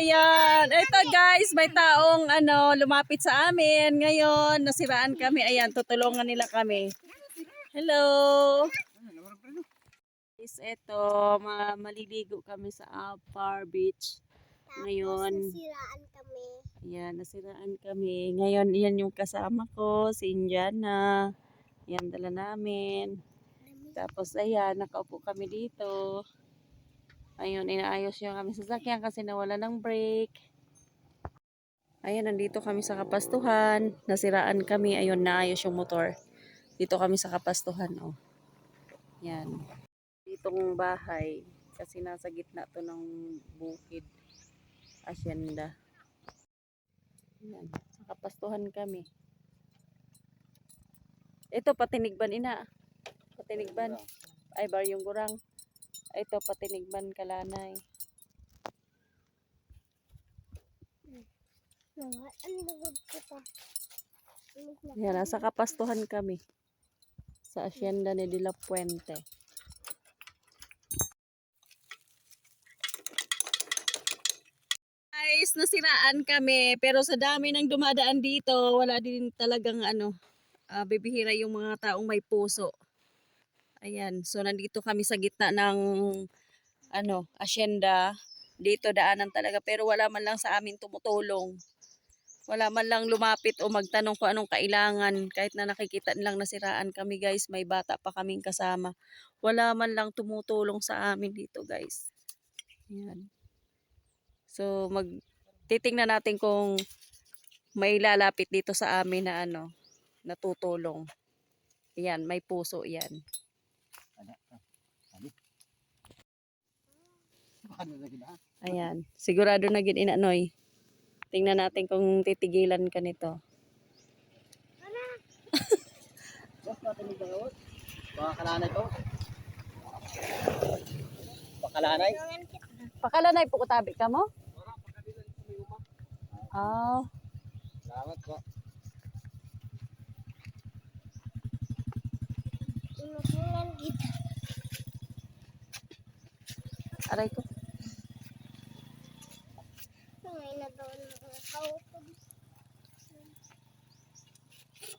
Ayan, ito guys, may taong ano, lumapit sa amin. Ngayon, nasiraan kami. Ayan, tutulungan nila kami. Hello. Is ito, ma maliligo kami sa Alpar Beach. Ngayon, Nasiraan kami. ayan, nasiraan kami. Ngayon, yan yung kasama ko, si Indiana. Yan, dala namin. Tapos, ayan, nakaupo kami dito. Ayun, inaayos yung kami sasakyan kasi nawala ng brake. Ayun, nandito kami sa kapastuhan. Nasiraan kami. Ayun, naayos yung motor. Dito kami sa kapastuhan, oh. Yan. Ditong bahay. Kasi nasa gitna to ng bukid. Asyenda. Yan. Sa kapastuhan kami. Ito, patinigban ina. Patinigban. Ay, bar yung gurang. Ito, patinigban kalanay. Yan, nasa kapastuhan kami. Sa asyenda ni De La Puente. Guys, nasiraan kami. Pero sa dami ng dumadaan dito, wala din talagang ano, ah, bibihira yung mga taong may puso. Ayan, so nandito kami sa gitna ng ano, asyenda. Dito daanan talaga pero wala man lang sa amin tumutulong. Wala man lang lumapit o magtanong kung anong kailangan. Kahit na nakikita nilang nasiraan kami guys, may bata pa kaming kasama. Wala man lang tumutulong sa amin dito guys. Ayan. So mag titingnan natin kung may lalapit dito sa amin na ano, natutulong. Ayan, may puso yan. Ayan, sigurado na gid inanoy. Tingnan natin kung titigilan ka nito. Pakalanay ko. Pakalanay. Pakalanay po kutabi ka mo? Ah, Salamat po. Aray ko. Ngay na daw ng mga kautog.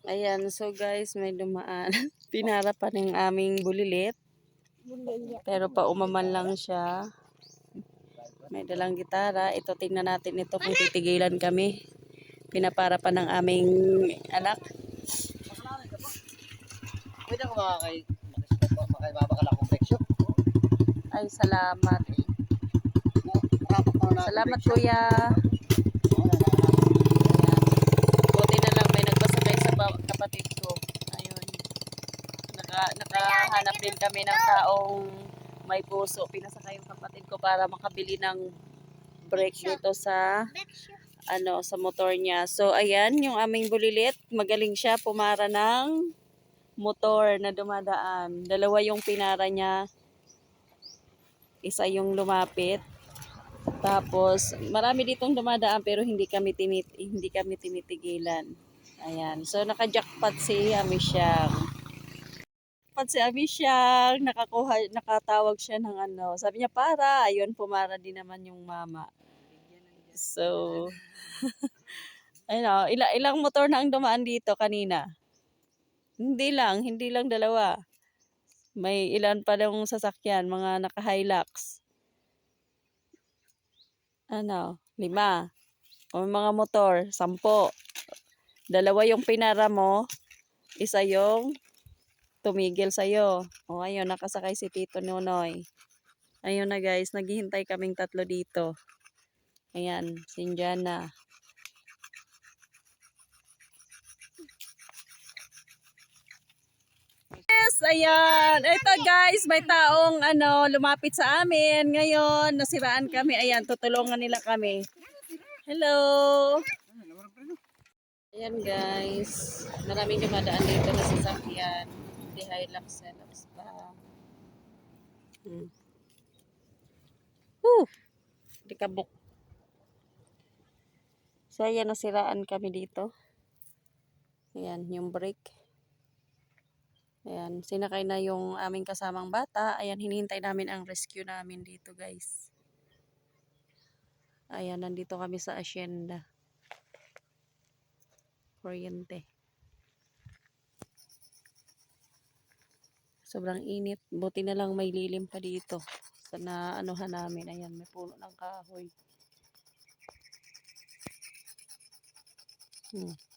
Ayan, so guys, may dumaan. Pinara pa ng aming bulilit. Pero pa umaman lang siya. May dalang gitara. Ito, tingnan natin ito kung titigilan kami. Pinapara pa ng aming anak. Pwede ako makakay makaibabakal akong presyo. Ay, salamat. Salamat, kuya. Buti na lang may nagbasakay sa ba- kapatid ko. Ayun. Naka, nakahanap din kami ng taong may puso. Pinasakay yung kapatid ko para makabili ng brake dito sa ano sa motor niya. So ayan yung aming bulilit, magaling siya pumara ng motor na dumadaan. Dalawa yung pinara niya. Isa yung lumapit. Tapos marami ditong dumadaan pero hindi kami tinit hindi kami tinitigilan. Ayan. So naka-jackpot si Amisyang. Jackpot si Amisyang, nakakuha nakatawag siya ng ano. Sabi niya para, ayun pumara din naman yung mama. So ano, ila, ilang motor na ang dumaan dito kanina? Hindi lang, hindi lang dalawa. May ilan pa lang sasakyan, mga naka-Hilux. Ano, lima. O mga motor, sampo. Dalawa yung pinara mo, isa yung tumigil sa'yo. O ayun, nakasakay si Tito Nonoy. Ayun na guys, naghihintay kaming tatlo dito. Ayan, si Indiana. Yes, ayan. Ito guys, may taong ano, lumapit sa amin. Ngayon, nasiraan kami. Ayan, tutulungan nila kami. Hello. Ayan guys. Maraming dumadaan dito na sasakyan. Hindi Hilux, Hilux pa. Hmm. Whew. Di kabok. So, ayan, nasiraan kami dito. Ayan, yung brake. Ayan, sinakay na yung aming kasamang bata. Ayan, hinihintay namin ang rescue namin dito, guys. Ayan, nandito kami sa asyenda. Kuryente. Sobrang init. Buti na lang may lilim pa dito. Sa na anuhan namin. Ayan, may puno ng kahoy. Hmm.